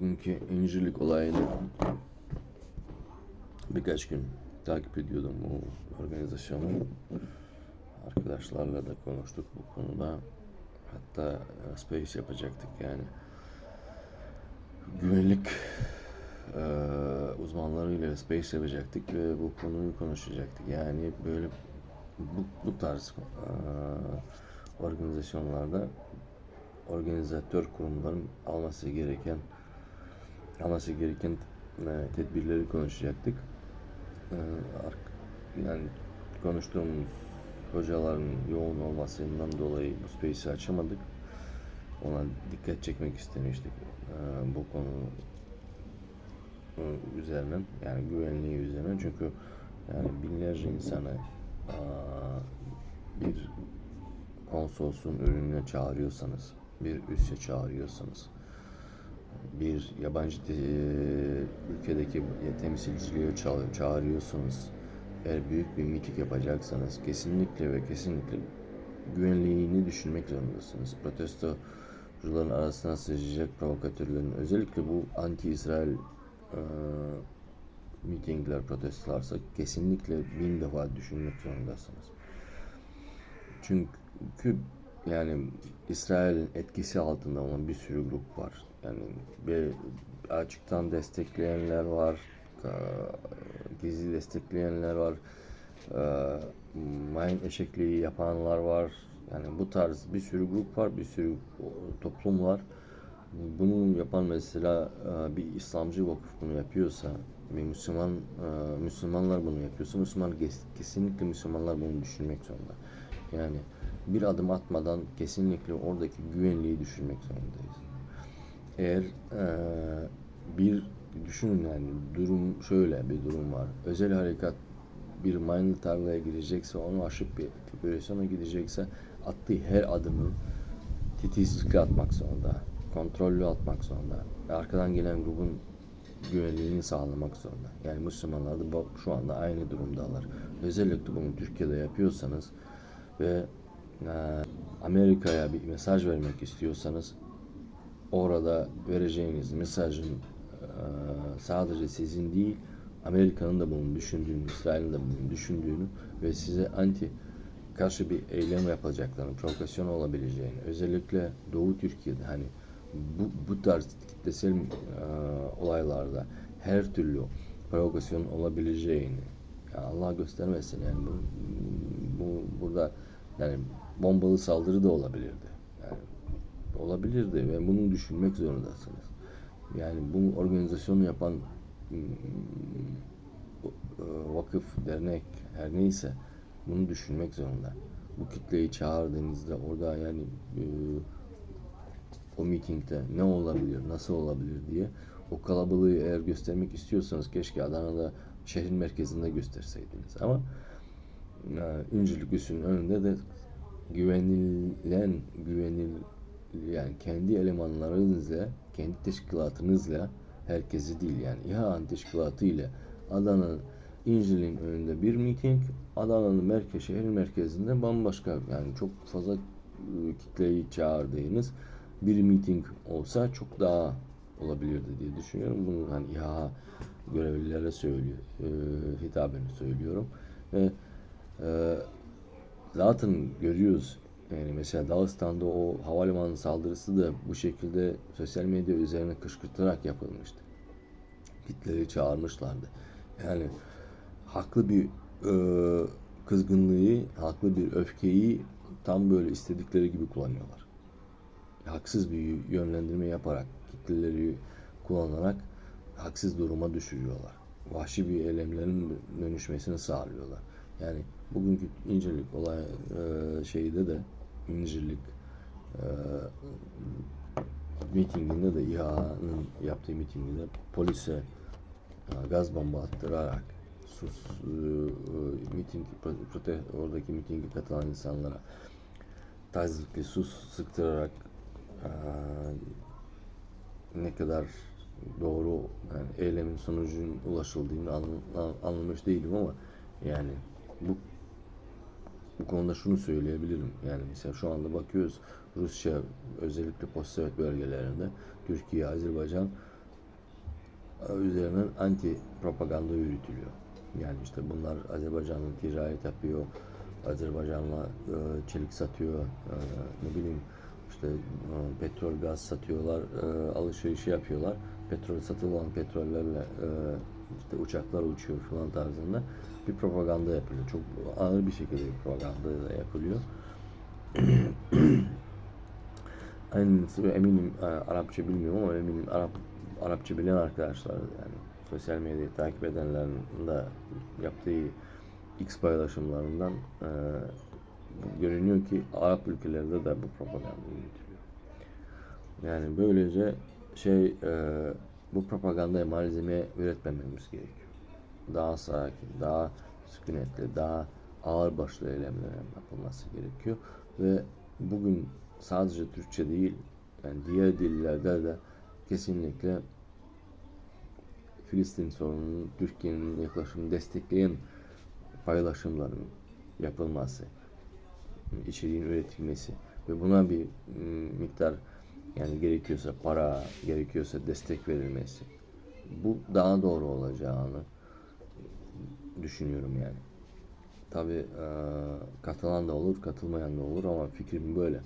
bugünkü incirlik olayını birkaç gün takip ediyordum bu organizasyonu. Arkadaşlarla da konuştuk bu konuda. Hatta e, space yapacaktık yani. Güvenlik e, uzmanlarıyla space yapacaktık ve bu konuyu konuşacaktık. Yani böyle bu, bu tarz e, organizasyonlarda organizatör kurumların alması gereken alması gereken e, tedbirleri konuşacaktık. E, yani konuştuğumuz hocaların yoğun olmasından dolayı bu space'i açamadık. Ona dikkat çekmek istemiştik e, bu konu e, üzerinden yani güvenliği üzerine çünkü yani binlerce insanı bir konsolosluğun önüne çağırıyorsanız, bir üsse çağırıyorsanız, bir yabancı te- ülkedeki temsilciliğe ça- eğer büyük bir miting yapacaksanız kesinlikle ve kesinlikle güvenliğini düşünmek zorundasınız. Protestocuların arasına sıçrayacak provokatörlerin özellikle bu anti-İsrail e, mitingler, protestolarsa kesinlikle bin defa düşünmek zorundasınız. Çünkü yani İsrail'in etkisi altında olan bir sürü grup var. Yani bir açıktan destekleyenler var, e, gizli destekleyenler var, e, mayın eşekliği yapanlar var. Yani bu tarz bir sürü grup var, bir sürü toplum var. Bunu yapan mesela e, bir İslamcı vakıf bunu yapıyorsa, bir Müslüman Müslümanlar bunu yapıyorsa, Müslüman kesinlikle Müslümanlar bunu düşünmek zorunda. Yani bir adım atmadan kesinlikle oradaki güvenliği düşünmek zorundayız. Eğer e, bir düşünün yani durum şöyle bir durum var. Özel harekat bir mayınlı tarlaya girecekse onu aşıp bir operasyona gidecekse attığı her adımı titizlikle atmak zorunda. Kontrollü atmak zorunda. Ve arkadan gelen grubun güvenliğini sağlamak zorunda. Yani Müslümanlar da şu anda aynı durumdalar. Özellikle bunu Türkiye'de yapıyorsanız ve e, Amerika'ya bir mesaj vermek istiyorsanız orada vereceğiniz mesajın e, sadece sizin değil Amerika'nın da bunu düşündüğünü, İsrail'in de bunu düşündüğünü ve size anti karşı bir eylem yapacaklarını, provokasyon olabileceğini, özellikle Doğu Türkiye'de hani bu, bu tarz kitlesel e, olaylarda her türlü provokasyon olabileceğini ya Allah göstermesin yani bu, bu burada yani bombalı saldırı da olabilirdi. Yani olabilirdi ve bunu düşünmek zorundasınız. Yani bu organizasyonu yapan mm, e, vakıf, dernek her neyse bunu düşünmek zorunda. Bu kitleyi çağırdığınızda orada yani e, o mitingde ne olabilir, nasıl olabilir diye o kalabalığı eğer göstermek istiyorsanız keşke Adana'da şehrin merkezinde gösterseydiniz. Ama e, İncirlik Üssü'nün önünde de güvenilen, güvenil yani kendi elemanlarınızla, kendi teşkilatınızla herkesi değil yani İHA'nın teşkilatı ile Adana İncirlik'in önünde bir miting, Adana'nın merkez, şehir merkezinde bambaşka yani çok fazla e, kitleyi çağırdığınız bir miting olsa çok daha olabilirdi diye düşünüyorum. Bunu hani İHA görevlilere söylüyor, e, hitaben söylüyorum ve e, zaten görüyoruz yani mesela Dağıstan'da o havalimanı saldırısı da bu şekilde sosyal medya üzerine kışkırtarak yapılmıştı. Hitler'i çağırmışlardı. Yani haklı bir e, kızgınlığı, haklı bir öfkeyi tam böyle istedikleri gibi kullanıyorlar. Haksız bir yönlendirme yaparak, kitleleri kullanarak haksız duruma düşürüyorlar. Vahşi bir eylemlerin dönüşmesini sağlıyorlar. Yani bugünkü İncirlik olay e, şeyde de İncirlik e, mitinginde de İHA'nın yaptığı mitinginde polise e, gaz bomba attırarak sus e, e, miting prote, oradaki mitinge katılan insanlara tazikli sus sıktırarak e, ne kadar doğru yani eylemin sonucunun ulaşıldığını anla- anlamış değilim ama yani bu bu konuda şunu söyleyebilirim. Yani mesela şu anda bakıyoruz Rusya özellikle postsovyet bölgelerinde Türkiye, Azerbaycan üzerinden anti propaganda yürütülüyor. Yani işte bunlar Azerbaycan'la ticaret yapıyor, Azerbaycan'la e, çelik satıyor, e, ne bileyim işte e, petrol gaz satıyorlar, e, alışverişi yapıyorlar. Petrol satılan petrollerle e, işte uçaklar uçuyor falan tarzında bir propaganda yapılıyor. Çok ağır bir şekilde bir propaganda da yapılıyor. Aynısı ve eminim e, Arapça bilmiyorum ama eminim Arap Arapça bilen arkadaşlar yani sosyal medyayı takip edenlerin de yaptığı X paylaşımlarından e, görünüyor ki Arap ülkelerinde de bu propaganda yürütülüyor. Yani böylece şey e, bu propagandaya malzeme üretmememiz gerekiyor. Daha sakin, daha sükunetli, daha ağır başlı eylemlerin yapılması gerekiyor ve bugün sadece Türkçe değil yani diğer dillerde de kesinlikle Filistin sorununun Türkiye'nin yaklaşımını destekleyen paylaşımların yapılması, içeriğin üretilmesi ve buna bir mm, miktar yani gerekiyorsa para, gerekiyorsa destek verilmesi. Bu daha doğru olacağını düşünüyorum yani. Tabi katılan da olur, katılmayan da olur ama fikrim böyle.